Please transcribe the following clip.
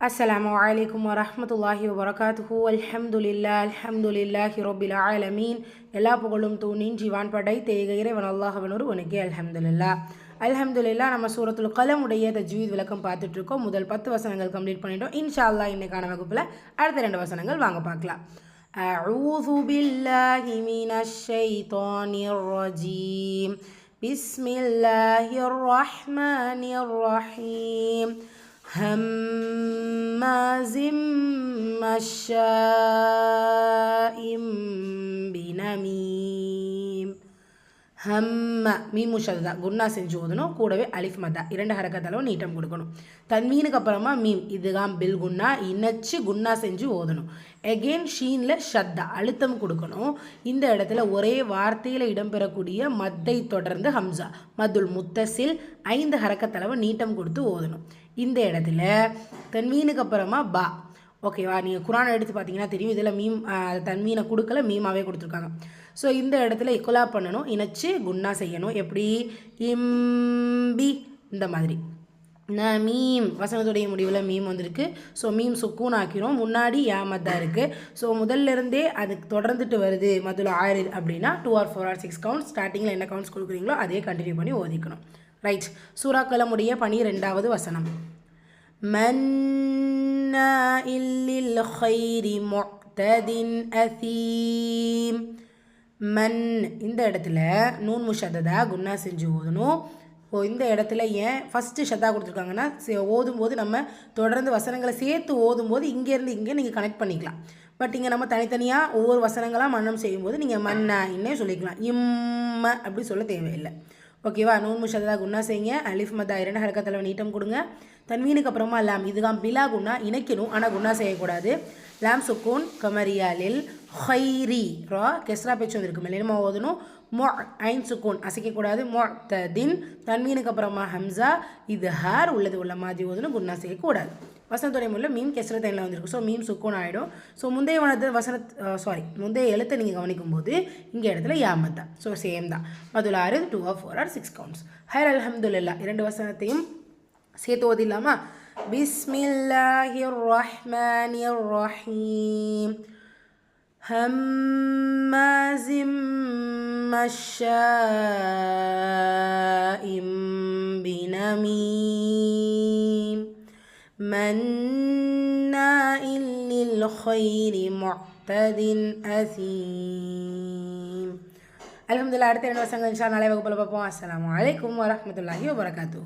அஸ்ஸலாமு அலைக்கும் வரஹமத்துல்லாஹி வபரகாத்துஹு அல்ஹம்துலில்லா அல்ஹம்துலில்லாஹி ரொபில் ஆலமீன் எல்லா புகழும் தூணின் ஜீவான் படை தேக இறைவன் அல்லாஹவன் ஒருவனுக்கே அல்ஹம்துலில்லா அல்ஹம்துலில்லா நம்ம சூரத்துல் கலமுடைய தஜ்வீத் விளக்கம் பார்த்துட்ருக்கோம் முதல் பத்து வசனங்கள் கம்ப்ளீட் பண்ணிட்டோம் இன்ஷா அல்லாஹ் இன்னைக்கான வகுப்பில் அடுத்த ரெண்டு வசனங்கள் வாங்க பார்க்கலாம் أعوذ بالله من الشيطان الرجيم بسم الله الرحمن الرحيم هماز مشاء بنميم. ஹம்ம மீமு ஷதா குன்னா செஞ்சு ஓதணும் கூடவே அலிஃப் மதா இரண்டு ஹரக்கத்தளவு நீட்டம் கொடுக்கணும். தன்மீனுக்கு அப்புறமா மீம் இதுதான் பில் குன்னா. இணைச்சு குன்னா செஞ்சு ஓதணும் எகெயின் ஷீனில் ஷத்தா. அழுத்தம் கொடுக்கணும். இந்த இடத்துல ஒரே வார்த்தையில் இடம்பெறக்கூடிய மத்தை தொடர்ந்து ஹம்சா. மதுல் முத்தசில் ஐந்து ஹரக்கத்தளவு நீட்டம் கொடுத்து ஓதணும் இந்த இடத்துல தன்மீனுக்கு அப்புறமா பா. ஓகேவா நீங்கள் குரானை எடுத்து பார்த்தீங்கன்னா தெரியும். இதில் மீம் தன்மீனை கொடுக்கல மீமாவே கொடுத்துருக்காங்க. ஸோ இந்த இடத்துல இக்குலா பண்ணணும் இணைச்சு குன்னா செய்யணும். எப்படி? இம்பி இந்த மாதிரி. ந மீம் வசனத்துடைய முடிவில் மீம் வந்திருக்கு. ஸோ மீம் சுக்கூன் ஆக்கிறோம். முன்னாடி ஏமத்தா இருக்குது ஸோ முதல்லேருந்தே அதுக்கு தொடர்ந்துட்டு வருது மதுல ஆயிரம் அப்படின்னா two or four or six counts ஸ்டார்டிங்கில் என்ன கவுண்ட்ஸ் கொடுக்குறீங்களோ அதே கண்டினியூ பண்ணி ஓதிக்கணும். ரைட் சூறாக்கலமுடைய பனிரெண்டாவது வசனம். مناء للخير معتد أثيم மன் இந்த இடத்துல நூன் முஷததா குன்னா செஞ்சு ஓதணும் ஓ இந்த இடத்துல ஏன் ஃபஸ்ட்டு ஷதா கொடுத்துருக்காங்கன்னா ஓதும்போது நம்ம தொடர்ந்து வசனங்களை சேர்த்து ஓதும்போது இங்கேருந்து இங்கே நீங்கள் கனெக்ட் பண்ணிக்கலாம் பட் இங்கே நம்ம தனித்தனியாக ஒவ்வொரு வசனங்களாக மன்னம் செய்யும்போது நீங்கள் மன்னா இன்னே சொல்லிக்கலாம் இம்ம அப்படி சொல்ல தேவையில்லை ஓகேவா? நூன் முஷதா குன்னா செய்யுங்க. அலிஃப் மதா இரண்டு ஹரக்கத்தில் நீட்டம் கொடுங்க. தன்வீனுக்கு அப்புறமா லாம். இதுதான் பிலா குன்னா இணைக்கணும். ஆனால் குன்னா செய்யக்கூடாது. லாம் சுக்கூன் கமரியாலில் ஹைரி ரா கெஸ்ரா பேச்சு வந்திருக்கு மெல்லினமா ஓதணும். மொ ஐன் சுக்கூன் அசைக்கக்கூடாது. மொ த தின் தன்மீனுக்கு அப்புறமா ஹம்சா. இது ஹார். உள்ளது உள்ள மாதிரி ஓதணும். குன்னா அசைக்கக்கூடாது. வசனத்துடைய முறையில் மீன் கெஸ்ர தைனில் வந்திருக்கும் ஸோ மீன் சுக்கூன் ஆகிடும் ஸோ முந்தைய வனத்து வசன சாரி uh, முந்தைய எழுத்தை நீங்கள் கவனிக்கும் போது இங்கே இடத்துல யாமத்தா ஸோ சேம் தான். பதில் ஆறு two or four or six counts ஹைர் அலமதுல்லா இரண்டு வசனத்தையும் சேர்த்து ஓதிடலாமா பிஸ்மில்லாஹிர் ரஹ்மானிர் ரஹீம் هماز مشاء بنميم مناء للخير معتد أثيم الحمد لله அடுத்த ரெண்டு வருஷங்கள் இன்ஷா நாளை வகுப்பில் பார்ப்போம் அஸ்லாம் வலைக்கம் வரமத்துல்லாஹி வபரகாத்தூ